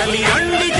కదలి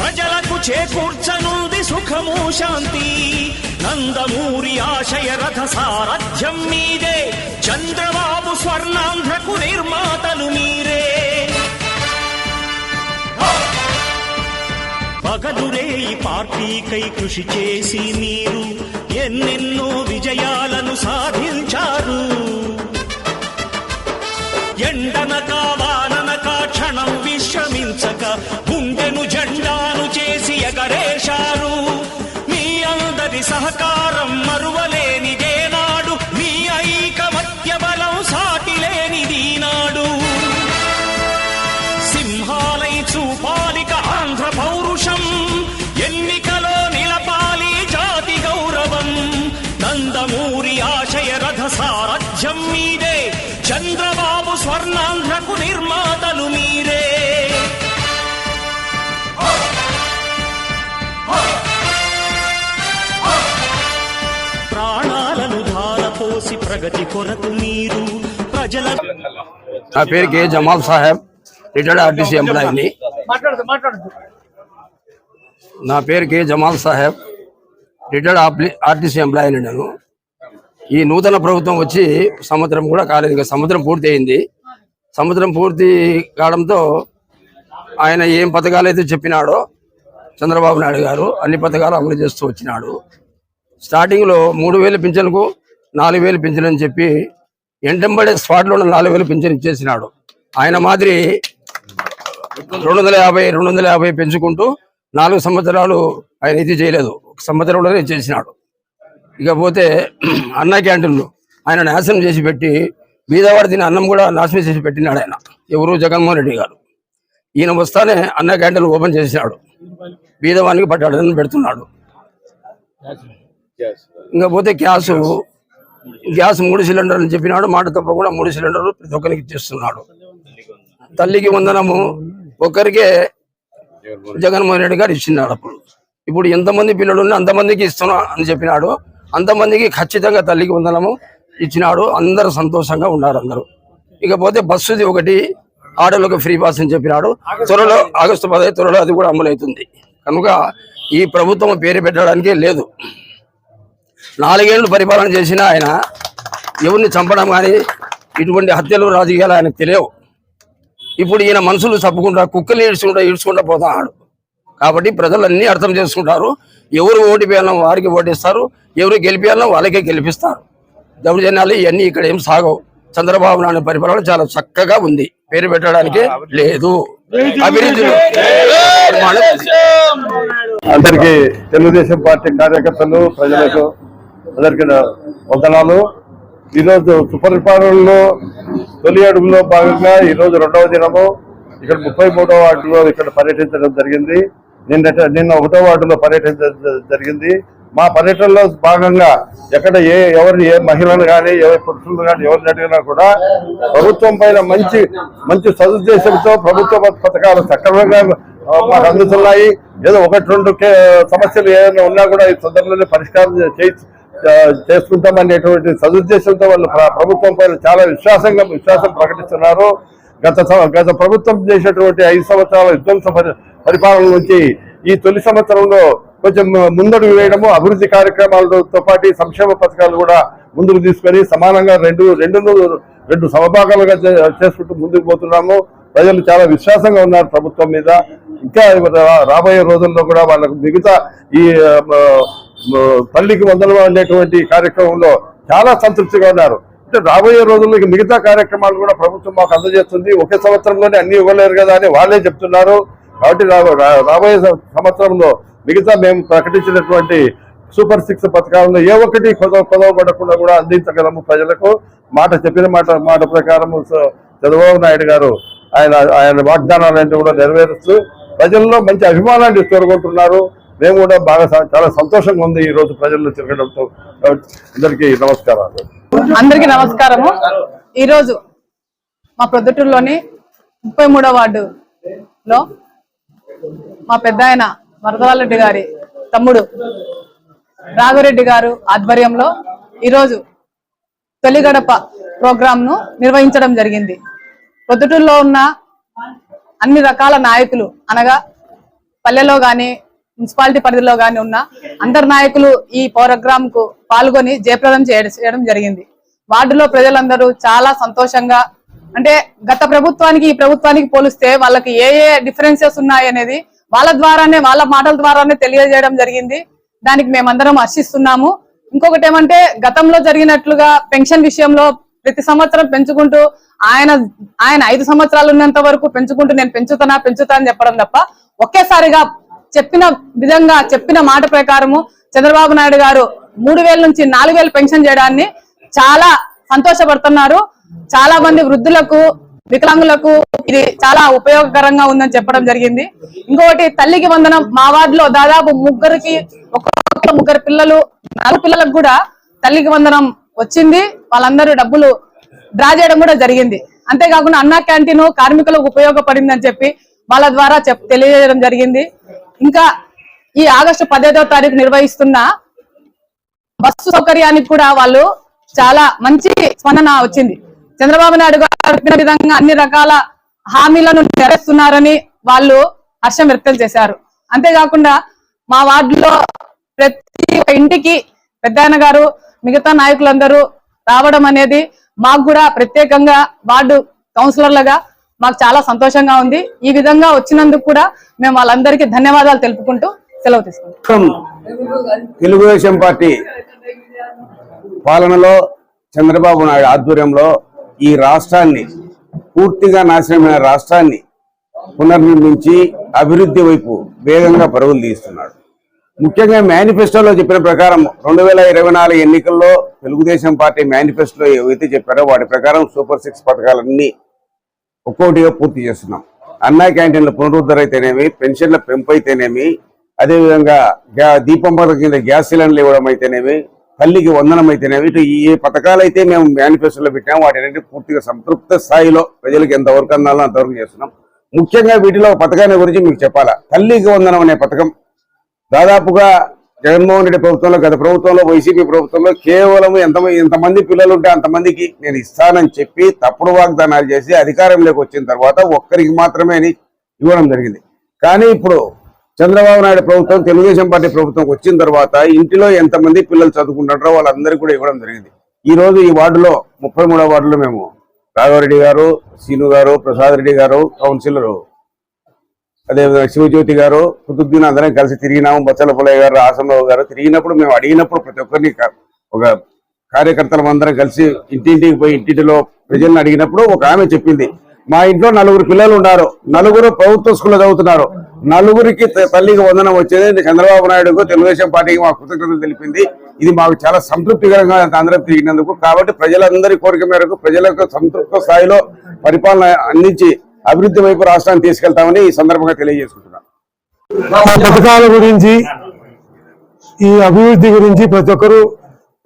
ప్రజలకు చేకూర్చనుంది సుఖము శాంతి. నందమూరి ఆశయ రథ సారథ్యం మీదే. చంద్రబాబు స్వర్ణాంధ్రకు నిర్మాతలు మీరే. పగలురే ఈ పార్టీకై కృషి చేసి మీరు ఎన్నెన్నో విజయాలను సాధించారు. ఎండనక వాననక క్షణం విశ్రమించక చేసి ప్రగతి కొరకు మీరు ప్రజల నా పేరు K Jamal Saheb retired RTC ఎంప్లాయీని. నా పేరు K Jamal Saheb retired RTC ఎంప్లాయీని నేను. ఈ నూతన ప్రభుత్వం వచ్చి సంవత్సరం కూడా కాలేదు ఇంకా సంవత్సరం పూర్తి అయింది. సంవత్సరం పూర్తి కావడంతో ఆయన ఏం పథకాలు అయితే చెప్పినాడో చంద్రబాబు నాయుడు గారు అన్ని పథకాలు అమలు చేస్తూ వచ్చినాడు. స్టార్టింగ్లో మూడు వేలు పింఛన్కు నాలుగు వేలు పింఛన్ అని చెప్పి ఎంటంబడే స్పాట్లో నాలుగు వేలు పింఛన్ ఇచ్చేసినాడు. ఆయన మాదిరి రెండు వందల యాభై రెండు వందల యాభై పెంచుకుంటూ నాలుగు సంవత్సరాలు ఆయన ఇది చేయలేదు. ఒక సంవత్సరంలోనే చేసినాడు ఇకపోతే అన్న క్యాంటీన్లు ఆయన నాశనం చేసి పెట్టి బీదవాడి తిని అన్నం కూడా నాశనం చేసి పెట్టినాడు ఆయన. ఎవరు? జగన్మోహన్ రెడ్డి గారు. ఈయన వస్తానే అన్న క్యాంటీన్ ఓపెన్ చేసినాడు. బీదవానికి పట్టాడని పెడుతున్నాడు. ఇంకా పోతే గ్యాస్ గ్యాస్ మూడు సిలిండర్లు అని చెప్పినాడు. మాట తప్పకుండా మూడు సిలిండర్లు ప్రతి ఒక్కరికి ఇచ్చేస్తున్నాడు. తల్లికి వందనము. ఒక్కరికే జగన్మోహన్ రెడ్డి గారు ఇచ్చినాడు అప్పుడు. ఇప్పుడు ఎంతమంది పిల్లలు ఉన్నా అంతమందికి ఇస్తున్నా అని చెప్పినాడు. అంతమందికి ఖచ్చితంగా తల్లికి వందనము ఇచ్చినాడు. అందరూ సంతోషంగా ఉన్నారు అందరూ. ఇకపోతే బస్సుది ఒకటి ఆడలకు ఫ్రీ పాస్ అని చెప్పినాడు. త్వరలో ఆగస్టు పదహైదు త్వరలో అది కూడా అమలవుతుంది. కనుక ఈ ప్రభుత్వం పేరు పెట్టడానికే లేదు. నాలుగేళ్ళు పరిపాలన చేసిన ఆయన ఎవరిని చంపడం కానీ ఇటువంటి హత్యలు రాజకీయాలు ఆయనకు తెలియవు. ఇప్పుడు ఈయన మనుషులు తప్పుకుంటా కుక్కలు ఈడ్చుకుంటా ఈడ్చుకుంటా పోతున్నాడు. కాబట్టి ప్రజలు అన్ని అర్థం చేసుకుంటారు. ఎవరు ఓటు వేయాలో వారికి ఓటేస్తారు ఎవరు గెలిపించాలో వాళ్ళకే గెలిపిస్తారు. దౌర్జన్యాలు ఇవన్నీ ఇక్కడ ఏం సాగవు. చంద్రబాబు నాయుడు పరిపాలన చాలా చక్కగా ఉంది. పేరు పెట్టడానికి లేదు. అభివృద్ధి అందరికి తెలుగుదేశం పార్టీ కార్యకర్తలు ప్రజలకు అందరికి వందనాలు. ఈరోజు సుపరిపాలనలో తొలి అడుగులో భాగంగా ఈరోజు రెండవ దినము. ఇక్కడ ముప్పై మూడవ వార్డులో ఇక్కడ పర్యటించడం జరిగింది. నిన్న నిన్న ఒకటో వార్డులో పర్యటించడం జరిగింది. మా పర్యటనలో భాగంగా ఎక్కడ ఏ ఎవరిని ఏ మహిళలు కానీ ఏ పురుషులు కానీ ఎవరిని అడిగినా కూడా ప్రభుత్వం పైన మంచి మంచి సదుద్దేశంతో ప్రభుత్వ పథకాలు సక్రమంగా మాకు అందుతున్నాయి. ఏదో ఒకటి రెండు కే- సమస్యలు ఏమైనా ఉన్నా కూడా ఈ తొందరలోనే పరిష్కారం చేయి చేసుకుంటాం అనేటువంటి సదుద్దేశంతో వాళ్ళు ప్రభుత్వం పైన చాలా విశ్వాసంగా విశ్వాసం ప్రకటిస్తున్నారు. గత గత ప్రభుత్వం చేసినటువంటి ఐదు సంవత్సరాల విధ్వంస పరి- పరిపాలన నుంచి ఈ తొలి సంవత్సరంలో కొంచెం ముందడుగు వేయడము అభివృద్ధి కార్యక్రమాలతో పాటు సంక్షేమ పథకాలు కూడా ముందుకు తీసుకొని సమానంగా రెండు రెండు రెండు సమభాగాలుగా చే- చేసుకుంటూ ముందుకు పోతున్నాము. ప్రజలు చాలా విశ్వాసంగా ఉన్నారు ప్రభుత్వం మీద. ఇంకా రాబోయే రోజుల్లో కూడా వాళ్ళకు మిగతా ఈ పల్లికి ఆ, తల్లికి అనేటువంటి కార్యక్రమంలో చాలా సంతృప్తిగా ఉన్నారు. అంటే రాబోయే రోజుల్లో మిగతా కార్యక్రమాలు కూడా ప్రభుత్వం మాకు అందజేస్తుంది. ఒకే సంవత్సరంలోనే అన్ని ఇవ్వలేరు కదా అని వాళ్ళే చెప్తున్నారు. కాబట్టి రాబోయే సంవత్సరంలో మిగతా మేము ప్రకటించినటువంటి సూపర్ సిక్స్ పథకాలను ఏ ఒక్కటి కొదవ కొదవబడకుండా కూడా అందించగలము ప్రజలకు. మాట చెప్పిన మాట మాట ప్రకారం చంద్రబాబు నాయుడు గారు ఆయన ఆయన వాగ్దానాలన్నీ కూడా నెరవేరుస్తూ ప్రజల్లో మంచి అభిమానాన్ని చూరగొంటున్నారు మేము కూడా బాగా చాలా సంతోషంగా ఉంది ఈ రోజు ప్రజల్లో తిరగడంతో. అందరికీ నమస్కారాలు. అందరికీ నమస్కారము. ఈరోజు మా ప్రొద్దుటూరులోని ముప్పై మూడో వార్డులో మా పెద్ద ఆయన వరదవాళ్ళరెడ్డి గారి తమ్ముడు రాఘవరెడ్డి గారు ఆధ్వర్యంలో ఈరోజు తొలిగడప ప్రోగ్రాంను ప్రోగ్రామ్ను నిర్వహించడం జరిగింది. ప్రొద్దుటూరులో ఉన్న అన్ని రకాల నాయకులు అనగా పల్లెలో కానీ మున్సిపాలిటీ పరిధిలో గాని ఉన్న అందరు నాయకులు ఈ ప్రోగ్రామ్కు పాల్గొని జయప్రదం చేయడం జరిగింది. వార్డులో ప్రజలందరూ చాలా సంతోషంగా అంటే గత ప్రభుత్వానికి ఈ ప్రభుత్వానికి పోలిస్తే వాళ్ళకి ఏ ఏ డిఫరెన్సెస్ ఉన్నాయి అనేది వాళ్ళ ద్వారానే వాళ్ళ మాటల ద్వారానే తెలియజేయడం జరిగింది. దానికి మేమందరం హర్షిస్తున్నాము ఇంకొకటి ఏమంటే గతంలో జరిగినట్లుగా పెన్షన్ విషయంలో ప్రతి సంవత్సరం పెంచుకుంటూ ఆయన ఆయన ఐదు సంవత్సరాలు ఉన్నంత వరకు పెంచుకుంటూ నేను పెంచుతానా పెంచుతా అని చెప్పడం తప్ప ఒకేసారిగా చెప్పిన విధంగా చెప్పిన మాట ప్రకారము చంద్రబాబు నాయుడు గారు మూడు వేల నుంచి నాలుగు వేలు పెన్షన్ చేయడాన్ని చాలా సంతోషపడుతున్నారు. చాలా మంది వృద్ధులకు వికలాంగులకు ఇది చాలా ఉపయోగకరంగా ఉందని చెప్పడం జరిగింది. ఇంకొకటి తల్లికి వందనం మా వార్డులో దాదాపు ముగ్గురికి ఒక్కొక్క ముగ్గురు పిల్లలు నలుగురు పిల్లలకు కూడా తల్లికి వందనం వచ్చింది. వాళ్ళందరూ డబ్బులు డ్రా చేయడం కూడా జరిగింది. అంతేకాకుండా అన్నా క్యాంటీన్ కార్మికులకు ఉపయోగపడింది అని చెప్పి వాళ్ళ ద్వారా తెలియజేయడం జరిగింది. ఇంకా ఈ ఆగస్టు పదిహేదవ తారీఖు నిర్వహిస్తున్న బస్సు సౌకర్యానికి కూడా వాళ్ళు చాలా మంచి స్పందన వచ్చింది. చంద్రబాబు నాయుడు గారు చెప్పిన విధంగా అన్ని రకాల హామీలను నెరవేరుస్తున్నారని వాళ్ళు హర్షం వ్యక్తం చేశారు. అంతేకాకుండా మా వార్డులో ప్రతి ఒక్క ఇంటికి పెద్దాయన గారు మిగతా నాయకులందరూ రావడం అనేది మాకు కూడా ప్రత్యేకంగా వార్డు కౌన్సిలర్లుగా మాకు చాలా సంతోషంగా ఉంది. ఈ విధంగా వచ్చినందుకు కూడా మేము వాళ్ళందరికీ ధన్యవాదాలు తెలుపుకుంటూ సెలవు తీసుకుంటాం తెలుగుదేశం పార్టీ పాలనలో చంద్రబాబు నాయుడు ఆధ్వర్యంలో ఈ రాష్ట్రాన్ని పూర్తిగా నాశనమైన రాష్ట్రాన్ని పునర్నిర్మించి అభివృద్ధి వైపు వేగంగా పరుగులు తీస్తున్నాడు. ముఖ్యంగా మేనిఫెస్టోలో చెప్పిన ప్రకారం రెండు వేల ఇరవై నాలుగు ఎన్నికల్లో తెలుగుదేశం పార్టీ మేనిఫెస్టోలో ఏవైతే చెప్పారో వాటి ప్రకారం సూపర్ సిక్స్ పథకాలన్నీ ఒక్కొక్కటిగా పూర్తి చేస్తున్నాం. అన్నా క్యాంటీన్ల పునరుద్ధరణ అయితేనేమి పెన్షన్ల పెంపు అయితేనేమి అదేవిధంగా గ్యా దీపం పథకం కింద గ్యాస్ సిలిండర్లు ఇవ్వడం అయితేనేమి తల్లికి వందనం అయితేనేమి ఇటు ఏ పథకాలు అయితే మేము మేనిఫెస్టోలో పెట్టాము వాటి పూర్తిగా సంతృప్త స్థాయిలో ప్రజలకు ఎంతవరకు అందాలో అంతవరకు చేస్తున్నాం. ముఖ్యంగా వీటిలో పథకాన్ని గురించి మీకు చెప్పాలా? తల్లికి వందనం అనే పథకం దాదాపుగా జగన్మోహన్ రెడ్డి ప్రభుత్వంలో గత ప్రభుత్వంలో వైసీపీ ప్రభుత్వంలో కేవలం ఎంత ఎంతమంది పిల్లలు ఉంటే అంతమందికి నేను ఇస్తానని చెప్పి తప్పుడు వాగ్దానాలు చేసి అధికారంలోకి వచ్చిన తర్వాత ఒక్కరికి మాత్రమే అని ఇవ్వడం జరిగింది. కానీ ఇప్పుడు చంద్రబాబు నాయుడు ప్రభుత్వం తెలుగుదేశం పార్టీ ప్రభుత్వం వచ్చిన తర్వాత ఇంటిలో ఎంతమంది పిల్లలు చదువుకుంటారో వాళ్ళందరికీ కూడా ఇవ్వడం జరిగింది. ఈ రోజు ఈ వార్డులో ముప్పై మూడో వార్డులో మేము రాఘవరెడ్డి గారు సీను గారు ప్రసాద్ రెడ్డి గారు కౌన్సిలరు అదేవిధంగా శివజ్యోతి గారు కుతుద్దీన్ అందరం కలిసి తిరిగినాము. బచ్చల పుల్లయ్య గారు ఆసంరావు గారు తిరిగినప్పుడు మేము అడిగినప్పుడు ప్రతి ఒక్కరిని ఒక కార్యకర్తలం అందరం కలిసి ఇంటింటికి పోయి ఇంటింటిలో ప్రజల్ని అడిగినప్పుడు ఒక ఆమె చెప్పింది. మా ఇంట్లో నలుగురు పిల్లలు ఉన్నారు. నలుగురు ప్రభుత్వ స్కూల్లో చదువుతున్నారు. నలుగురికి తల్లికి వందనం వచ్చేది. చంద్రబాబు నాయుడుకు తెలుగుదేశం పార్టీకి మా కృతజ్ఞతలు తెలిపింది. ఇది మాకు చాలా సంతృప్తికరంగా అందరం తిరిగినందుకు. కాబట్టి ప్రజలందరి కోరిక మేరకు ప్రజలకు సంతృప్త స్థాయిలో పరిపాలన అందించి అభివృద్ధి వైపు రాష్ట్రాన్ని తీసుకెళ్తామని ఈ సందర్భంగా తెలియజేసుకుంటున్నాం పథకాల గురించి ఈ అభివృద్ధి గురించి ప్రతి ఒక్కరు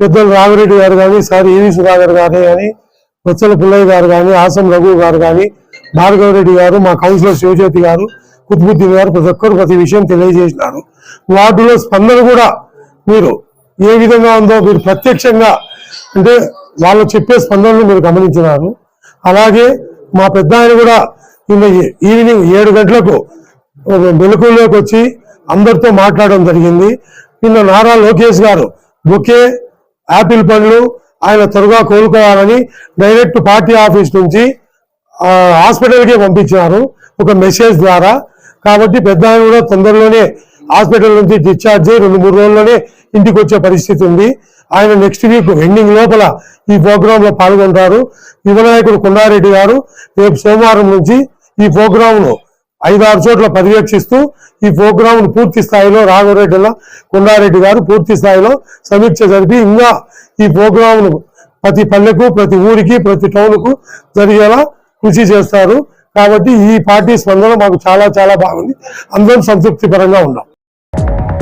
పెద్దలు రామిరెడ్డి గారు కానీ సార్ ఈవి సుధాకర్ గారు కానీ బొత్సల పుల్లయ్య గారు కానీ ఆసం రఘు గారు కానీ భార్గవ రెడ్డి గారు మా కౌన్సిలర్ శివజ్యోతి గారు కుతుబుద్దీన్ గారు ప్రతి ఒక్కరు ప్రతి విషయం తెలియజేసినారు. వాటిలో స్పందన కూడా మీరు ఏ విధంగా ఉందో మీరు ప్రత్యక్షంగా అంటే వాళ్ళు చెప్పే స్పందనలు మీరు గమనించినారు. అలాగే మా పెద్ద కూడా ఈవినింగ్ ఏడు గంటలకు మెలకులోకి వచ్చి అందరితో మాట్లాడడం జరిగింది. నిన్న నారా లోకేష్ గారు బొకే యాపిల్ పండ్లు ఆయన త్వరగా కోలుకోవాలని డైరెక్ట్ పార్టీ ఆఫీస్ నుంచి హాస్పిటల్కే హాస్పిటల్కి పంపించారు ఒక మెసేజ్ ద్వారా. కాబట్టి పెద్ద ఆయన కూడా తొందరలోనే హాస్పిటల్ నుంచి డిశ్చార్జ్ అయ్యి రెండు మూడు రోజుల్లోనే ఇంటికి వచ్చే పరిస్థితి ఉంది. ఆయన నెక్స్ట్ వీక్ ఎండింగ్ లోపల ఈ ప్రోగ్రామ్లో పాల్గొంటారు. యువనాయకుడు కొండారెడ్డి గారు రేపు సోమవారం నుంచి ఈ ప్రోగ్రామ్ను ఐదారు చోట్ల పర్యవేక్షిస్తూ ఈ ప్రోగ్రామ్ను పూర్తి స్థాయిలో రాఘవరెడ్డిల కొండారెడ్డి గారు పూర్తి స్థాయిలో సమీక్ష జరిపి ఇంకా ఈ ప్రోగ్రామ్ను ప్రతి పల్లెకు ప్రతి ఊరికి ప్రతి టౌన్కు జరిగేలా కృషి చేస్తారు. కాబట్టి ఈ పార్టీ స్పందన మాకు చాలా చాలా బాగుంది. అందరం సంతృప్తికరంగా ఉన్నాం.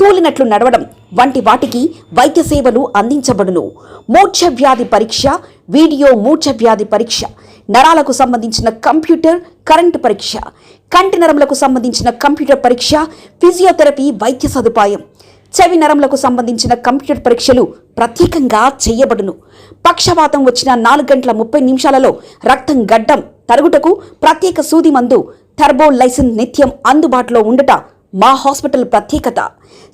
తూలినట్లు నడవడం వంటి వాటికి వైద్య సేవలు అందించబడును. మూర్ఛ వ్యాధి పరీక్ష వీడియో మూర్ఛ వ్యాధి పరీక్ష నరాలకు సంబంధించిన కంప్యూటర్ కరెంటు పరీక్ష కంటి నరములకు సంబంధించిన కంప్యూటర్ పరీక్ష ఫిజియోథెరపీ వైద్య సదుపాయం చెవి నరములకు సంబంధించిన కంప్యూటర్ పరీక్షలు ప్రత్యేకంగా చేయబడును. పక్షవాతం వచ్చిన నాలుగు గంటల ముప్పై నిమిషాలలో రక్తం గడ్డం తరుగుటకు ప్రత్యేక సూది మందు థర్బో లైసెన్స్ నిత్యం అందుబాటులో ఉండట మా హాస్పిటల్ ప్రత్యేకత.